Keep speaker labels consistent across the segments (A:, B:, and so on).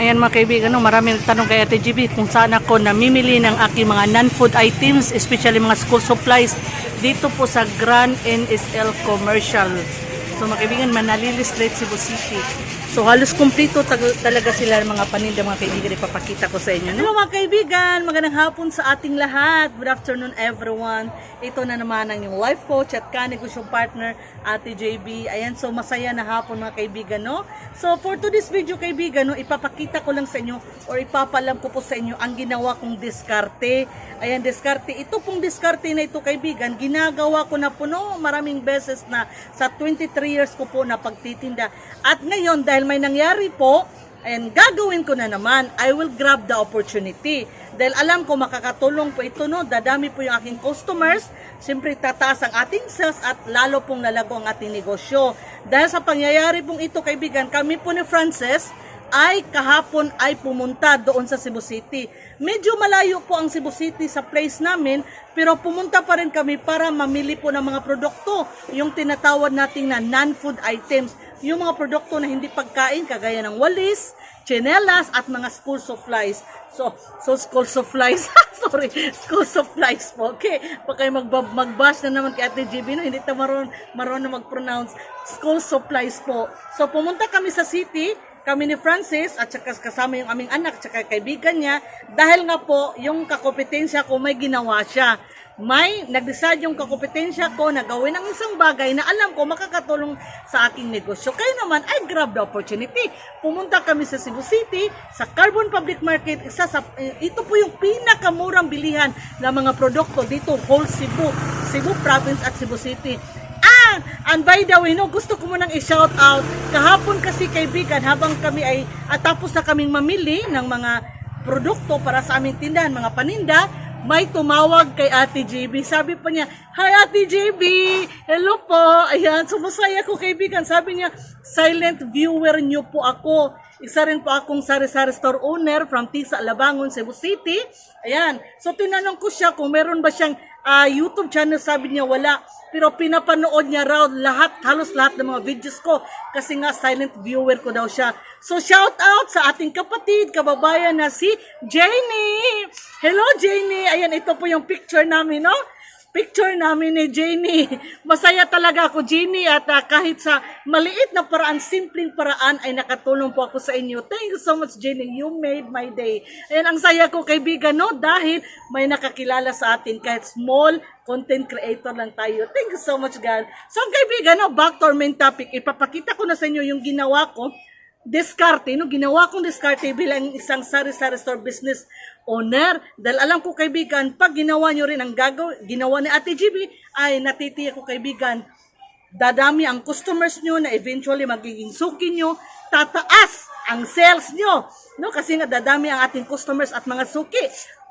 A: Ayan mga kaibigan, marami nagtanong kay Ate GB kung saan ako namimili ng aking mga non-food items, especially mga school supplies, dito po sa Grand NSL Commercial. So mga kaibigan, Manalili Street, Cebu City. So halos kumplito tag- talaga sila mga paninda mga kaibigan, ipapakita ko sa inyo. Hello mga kaibigan, magandang hapon sa ating lahat. Good afternoon everyone. Ito na naman ang yung life coach at kanegosyong partner, Ate JB. Ayan, so masaya na hapon mga kaibigan, no? So for today's video kaibigan, no, ipapakita ko lang sa inyo or ipapalam ko po sa inyo ang ginawa kong diskarte. Ayan, diskarte. Ito pong diskarte na ito kaibigan, ginagawa ko na po no, maraming beses na sa 23 years ko po na pagtitinda. At ngayon, dahil may nangyari po, And gagawin ko na naman, I will grab the opportunity. Dahil alam ko makakatulong po ito, no? Dadami po yung aking customers. Siyempre, tataas ang ating sales at lalo pong lalago ang ating negosyo. Dahil sa pangyayari pong ito, kaibigan, kami po ni Frances, ay kahapon ay pumunta doon sa Cebu City. Medyo malayo po ang Cebu City sa place namin, pero pumunta pa rin kami para mamili po ng mga produkto, yung tinatawag nating na non-food items, yung mga produkto na hindi pagkain, kagaya ng walis, chinelas, at mga school supplies. So, so school supplies, sorry, school supplies po. Okay, baka kayo magbab- magbash na naman kay Ate GB, no? hindi ta maroon, maroon na mag-pronounce. School supplies po. So, pumunta kami sa city, kami ni Francis at saka kasama yung aming anak at saka kaibigan niya dahil nga po yung kakompetensya ko may ginawa siya. May nag-decide yung kakompetensya ko na gawin ang isang bagay na alam ko makakatulong sa aking negosyo. Kaya naman, I grab the opportunity. Pumunta kami sa Cebu City, sa Carbon Public Market. Isa sa, eh, ito po yung pinakamurang bilihan ng mga produkto dito, whole Cebu, Cebu Province at Cebu City. Ah! And by the way, no, gusto ko munang i-shout out. Kahapon kasi kaibigan, habang kami ay at tapos na kaming mamili ng mga produkto para sa aming tindahan, mga paninda, may tumawag kay Ate JB. Sabi pa niya, Hi Ate JB! Hello po! Ayan, sumasaya ko kaibigan. Sabi niya, silent viewer niyo po ako. Isa rin po akong sari-sari store owner from Tisa, Labangon, Cebu City. Ayan. So tinanong ko siya kung meron ba siyang ah, YouTube channel. Sabi niya wala. Pero pinapanood niya raw lahat, halos lahat ng mga videos ko. Kasi nga silent viewer ko daw siya. So shout out sa ating kapatid, kababayan na si Janie. Hello Janie. Ayan, ito po yung picture namin, no? Picture namin ni Jenny. Masaya talaga ako, Jenny, at ah, kahit sa maliit na paraan, simpleng paraan, ay nakatulong po ako sa inyo. Thank you so much, Jenny. You made my day. Ayan, ang saya ko, kaibigan, no? Dahil may nakakilala sa atin, kahit small content creator lang tayo. Thank you so much, God. So, kaibigan, no? Back to our main topic. Ipapakita ko na sa inyo yung ginawa ko diskarte, no? Ginawa kong diskarte bilang isang sari-sari store business owner. Dahil alam ko kaibigan, pag ginawa nyo rin ang gagaw, ginawa ni Ate GB, ay natitiyak ko kaibigan, dadami ang customers nyo na eventually magiging suki nyo, tataas ang sales nyo. No? Kasi nga dadami ang ating customers at mga suki.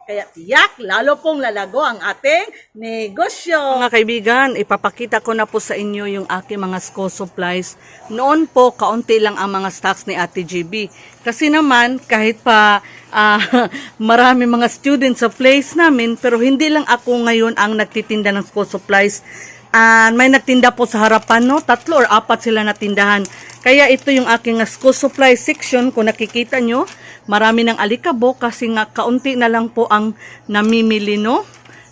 A: Kaya tiyak, lalo pong lalago ang ating negosyo. Mga kaibigan, ipapakita ko na po sa inyo yung aking mga school supplies. Noon po, kaunti lang ang mga stocks ni Ate GB. Kasi naman, kahit pa ah, marami mga students sa place namin, pero hindi lang ako ngayon ang nagtitinda ng school supplies. Ah, may nagtinda po sa harapan, no? Tatlo or apat sila natindahan. Kaya ito yung aking school supply section. Kung nakikita nyo, marami ng alikabok kasi nga kaunti na lang po ang namimili, no?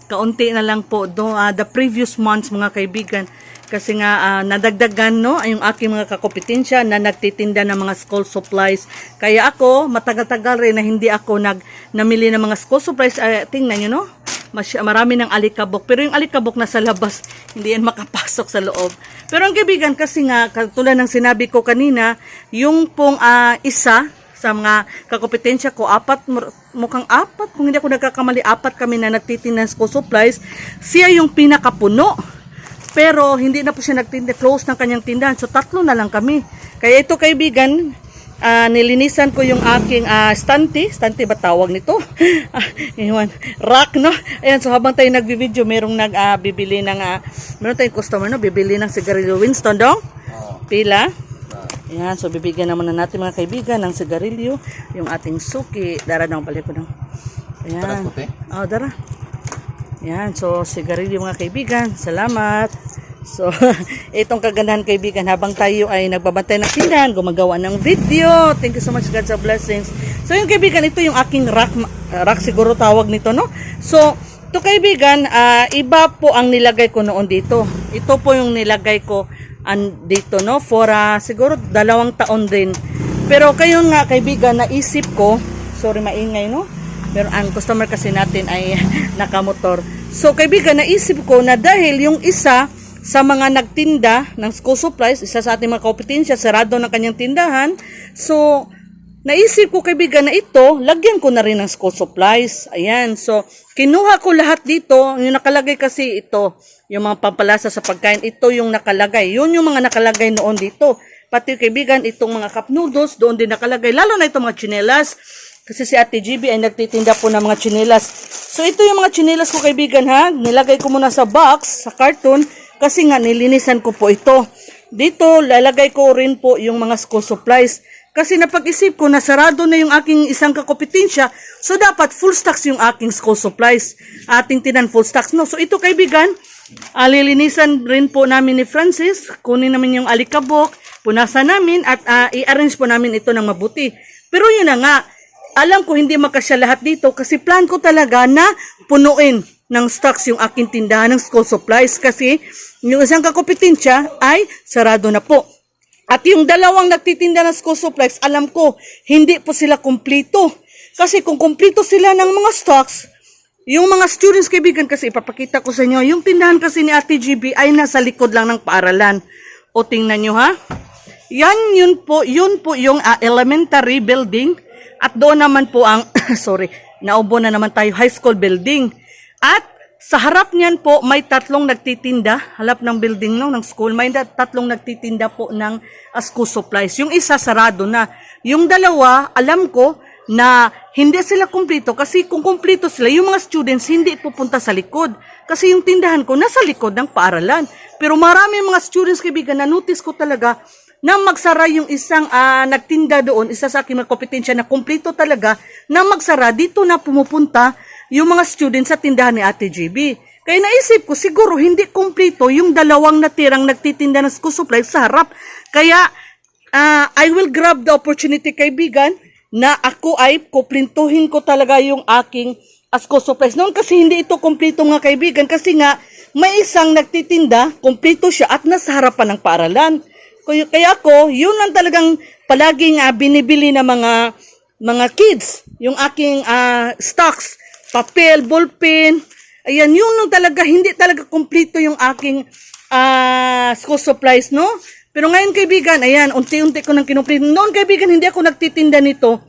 A: Kaunti na lang po do ah, the previous months mga kaibigan. Kasi nga ah, nadagdagan no yung aking mga kakompetensya na nagtitinda ng mga school supplies. Kaya ako matagal-tagal rin na hindi ako nag namili ng mga school supplies. Ay, tingnan niyo no. Masya, marami ng alikabok. Pero yung alikabok nasa labas, hindi yan makapasok sa loob. Pero ang kaibigan, kasi nga, katulad ng sinabi ko kanina, yung pong ah, isa sa mga kakompetensya ko, apat, mukhang apat, kung hindi ako nagkakamali, apat kami na nagtitinda ng school supplies, siya yung pinakapuno. Pero hindi na po siya nagtinda, close ng kanyang tindahan. So tatlo na lang kami. Kaya ito kaibigan, ah, nilinisan ko yung aking uh, stanti. Stanti ba tawag nito? Ah, Iwan, rack, no? Ayan, so habang tayo nagbi-video, merong nagbibili ng, ah, meron tayong customer, no? Bibili ng sigarilyo. Winston, dong? Pila? Ayan, so bibigyan naman na natin mga kaibigan ng sigarilyo. Yung ating suki. Dara daw, balik ko daw. Ayan. Oh, dara. Yan, so sigarilyo mga kaibigan. Salamat. So, itong kagandahan kaibigan, habang tayo ay nagbabantay ng tindahan, gumagawa ng video. Thank you so much God sa blessings. So, yung kaibigan, ito yung aking rack, uh, rack siguro tawag nito, no? So, to kaibigan, ah, iba po ang nilagay ko noon dito. Ito po yung nilagay ko an, dito, no? For ah, siguro dalawang taon din. Pero kayo nga, kaibigan, naisip ko, sorry maingay, no? Pero ang customer kasi natin ay nakamotor. So, kaibigan, naisip ko na dahil yung isa sa mga nagtinda ng school supplies, isa sa ating mga kompetensya, sarado ng kanyang tindahan. So, naisip ko kaibigan na ito, lagyan ko na rin ng school supplies. Ayan, so, kinuha ko lahat dito. Yung nakalagay kasi ito, yung mga pampalasa sa pagkain, ito yung nakalagay. Yun yung mga nakalagay noon dito. Pati kaibigan, itong mga cup noodles, doon din nakalagay. Lalo na itong mga chinelas. Kasi si Ate GB ay nagtitinda po ng mga chinelas. So ito yung mga chinelas ko kaibigan ha. Nilagay ko muna sa box, sa carton. Kasi nga nilinisan ko po ito. Dito lalagay ko rin po yung mga school supplies. Kasi napag-isip ko na sarado na yung aking isang kakopetensya. So dapat full stocks yung aking school supplies. Ating tinan full stocks. No? So ito kaibigan, alilinisan rin po namin ni Francis. Kunin namin yung alikabok, punasan namin at ah, i-arrange po namin ito ng mabuti. Pero yun na nga, alam ko hindi makasya lahat dito kasi plan ko talaga na punuin ng stocks yung aking tindahan ng school supplies kasi yung isang kakopetensya ay sarado na po. At yung dalawang nagtitinda ng school alam ko, hindi po sila kumplito. Kasi kung kumplito sila ng mga stocks, yung mga students kaibigan kasi ipapakita ko sa inyo, yung tindahan kasi ni Ate GB ay nasa likod lang ng paaralan. O tingnan nyo ha. Yan yun po, yun po yung ah, elementary building at doon naman po ang, sorry, naubo na naman tayo, high school building. At sa harap niyan po, may tatlong nagtitinda, halap ng building no, ng school, may tatlong nagtitinda po ng ah, school supplies. Yung isa sarado na. Yung dalawa, alam ko na hindi sila kumplito kasi kung kumplito sila, yung mga students hindi pupunta sa likod. Kasi yung tindahan ko nasa likod ng paaralan. Pero marami mga students kaibigan na notice ko talaga na magsara yung isang ah, nagtinda doon, isa sa aking mga kompetensya na kumplito talaga, na magsara, dito na pumupunta yung mga students sa tindahan ni Ate GB. Kaya naisip ko, siguro hindi kumplito yung dalawang natirang nagtitinda ng school supplies sa harap. Kaya, ah, I will grab the opportunity, kaibigan, na ako ay kuplintuhin ko talaga yung aking ah, school supplies. Noon kasi hindi ito kumplito mga kaibigan kasi nga may isang nagtitinda, kumplito siya at nasa harapan ng paaralan. Kaya, ako, yun ang talagang palaging ah, binibili ng mga mga kids, yung aking ah, stocks, papel, ballpen, ayan, yun nung talaga, hindi talaga kumplito yung aking ah, school supplies, no? Pero ngayon kaibigan, ayan, unti-unti ko nang kinumpleto. Noon kaibigan, hindi ako nagtitinda nito.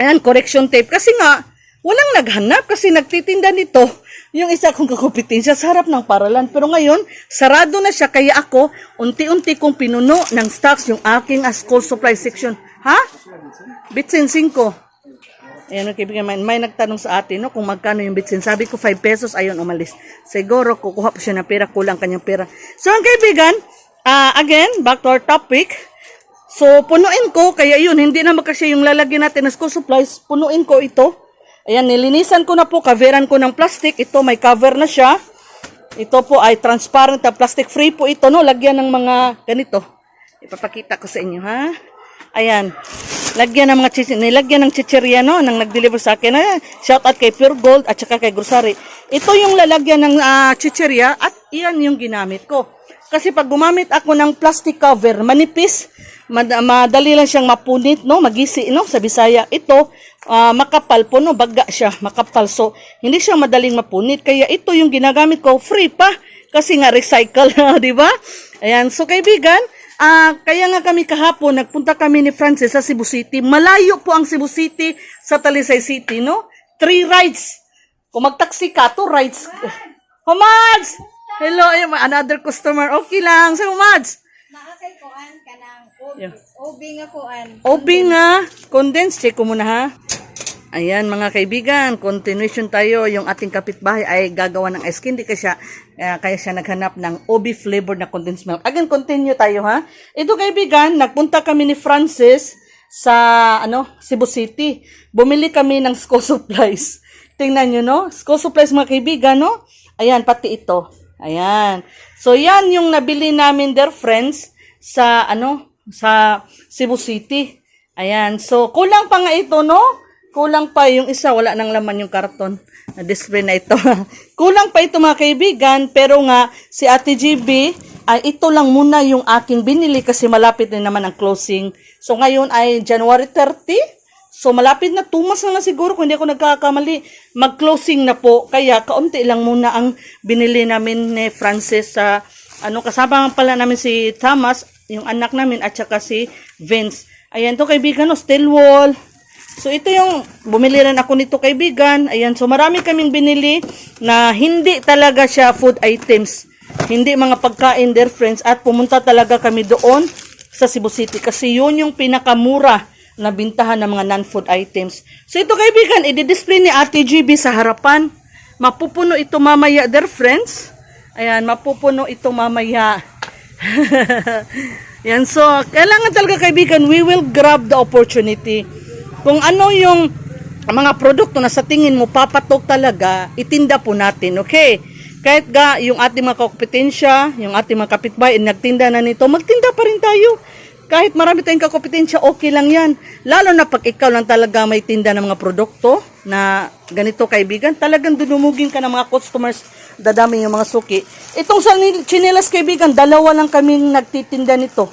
A: Ayan, correction tape. Kasi nga, walang naghanap kasi nagtitinda nito yung isa kong kakupitensya sa harap ng paralan. Pero ngayon, sarado na siya. Kaya ako, unti-unti kong pinuno ng stocks yung aking ah, school supply section. Ha? Bitsin 5. Ayan, kaibigan, may, may nagtanong sa atin no, kung magkano yung bitsin. Sabi ko 5 pesos, ayun, umalis. Siguro, kukuha po siya ng pera, kulang kanyang pera. So, ang kaibigan, ah, again, back to our topic. So, punuin ko, kaya yun, hindi na kasi yung lalagyan natin ng school supplies, punuin ko ito. Ayan, nilinisan ko na po, coveran ko ng plastic. Ito, may cover na siya. Ito po ay transparent na plastic free po ito, no? Lagyan ng mga ganito. Ipapakita ko sa inyo, ha? Ayan. Lagyan ng mga nilagyan ng chicheria, no? Nang nag-deliver sa akin. Ah, shout out kay Pure Gold at saka kay Grocery. Ito yung lalagyan ng ah, chicheria at iyan yung ginamit ko. Kasi pag gumamit ako ng plastic cover, manipis, mad- madali lang siyang mapunit, no? Magisi, no? Sa Bisaya. Ito, ah, makapal po, no? Baga siya, makapal. So, hindi siya madaling mapunit. Kaya ito yung ginagamit ko, free pa. Kasi nga recycle, di ba? Ayan. So, kaibigan, ah, kaya nga kami kahapon, nagpunta kami ni Francis sa Cebu City. Malayo po ang Cebu City sa Talisay City, no? Three rides. Kung mag-taxi ka, two rides. Oh, Mads! Hello, may another customer. Okay lang. So, Mads.
B: Naakay kuan kanang obi,
A: Yeah.
B: obi nga kuan.
A: Obi nga, condense, check ko muna ha. Ayan mga kaibigan, continuation tayo. Yung ating kapitbahay ay gagawa ng ice candy kasi siya, eh, kaya siya naghanap ng obi flavored na condensed milk. Again, continue tayo ha. Ito kaibigan, nagpunta kami ni Francis sa ano Cebu City. Bumili kami ng school supplies. Tingnan nyo no, school supplies mga kaibigan no. Ayan, pati ito. Ayan. So, yan yung nabili namin, dear friends, sa, ano, sa Cebu City. Ayan. So, kulang pa nga ito, no? Kulang pa yung isa, wala nang laman yung karton. Na-display na ito. kulang pa ito, mga kaibigan. Pero nga, si Ate GB, ay ito lang muna yung aking binili kasi malapit na naman ang closing. So, ngayon ay January 30. So, malapit na, months na, na siguro kung hindi ako nagkakamali. Mag-closing na po. Kaya, kaunti lang muna ang binili namin ni Francis sa, ano, kasama pala namin si Thomas, yung anak namin, at saka si Vince. Ayan to, kaibigan, no, steel wall. So, ito yung, bumili rin ako nito, kaibigan. Ayan, so marami kaming binili na hindi talaga siya food items. Hindi mga pagkain, dear friends. At pumunta talaga kami doon sa Cebu City kasi yun yung pinakamura na bintahan ng mga non-food items. So ito kaibigan, i-display ni Ate GB sa harapan. Mapupuno ito mamaya, dear friends. Ayan, mapupuno ito mamaya. Yan, so, kailangan talaga kaibigan, we will grab the opportunity. Kung ano yung mga produkto na sa tingin mo papatok talaga, itinda po natin, okay? Kahit ga yung ating mga kompetensya, yung ating mga kapitbahay, nagtinda na nito, magtinda pa rin tayo. Kahit marami tayong kakompetensya, okay lang yan. Lalo na pag ikaw lang talaga may tinda ng mga produkto na ganito kaibigan, talagang dunumugin ka ng mga customers, dadami yung mga suki. Itong sa chinelas kaibigan, dalawa lang kaming nagtitinda nito.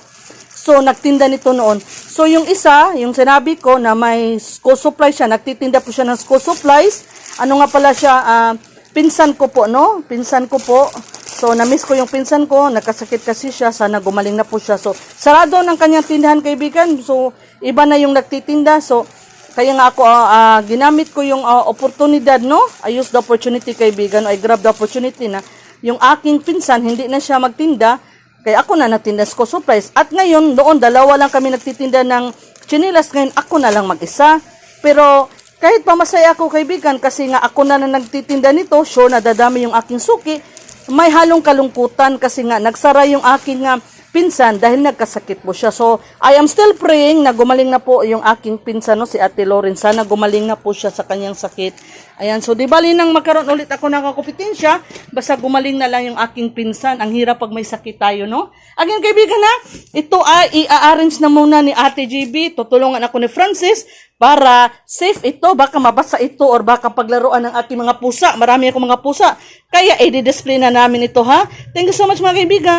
A: So, nagtinda nito noon. So, yung isa, yung sinabi ko na may school supplies siya, nagtitinda po siya ng school supplies. Ano nga pala siya, ah, pinsan ko po, no? Pinsan ko po. So, na-miss ko yung pinsan ko, nagkasakit kasi siya, sana gumaling na po siya. So, sarado ng kanyang tindahan, kaibigan. So, iba na yung nagtitinda. So, kaya nga ako, ah, ah, ginamit ko yung ah, oportunidad, no? I use the opportunity, kaibigan. I grab the opportunity na yung aking pinsan, hindi na siya magtinda. Kaya ako na nagtinda ko surprise. At ngayon, doon, dalawa lang kami nagtitinda ng chinilas. Ngayon, ako na lang mag-isa. Pero, kahit pa masaya ako, kaibigan, kasi nga ako na na nagtitinda nito, sure na dadami yung aking suki, may halong kalungkutan kasi nga nagsara yung aking nga pinsan dahil nagkasakit po siya. So, I am still praying na gumaling na po yung aking pinsan, no, si Ate Lauren. Sana gumaling na po siya sa kanyang sakit. Ayan, so di bali nang magkaroon ulit ako ng kompetensya, basta gumaling na lang yung aking pinsan. Ang hirap pag may sakit tayo, no? Again, kaibigan na, ito ay i-arrange na muna ni Ate GB. Tutulungan ako ni Francis para safe ito. Baka mabasa ito or baka paglaruan ng ating mga pusa. Marami akong mga pusa. Kaya i-display na namin ito, ha? Thank you so much mga kaibigan.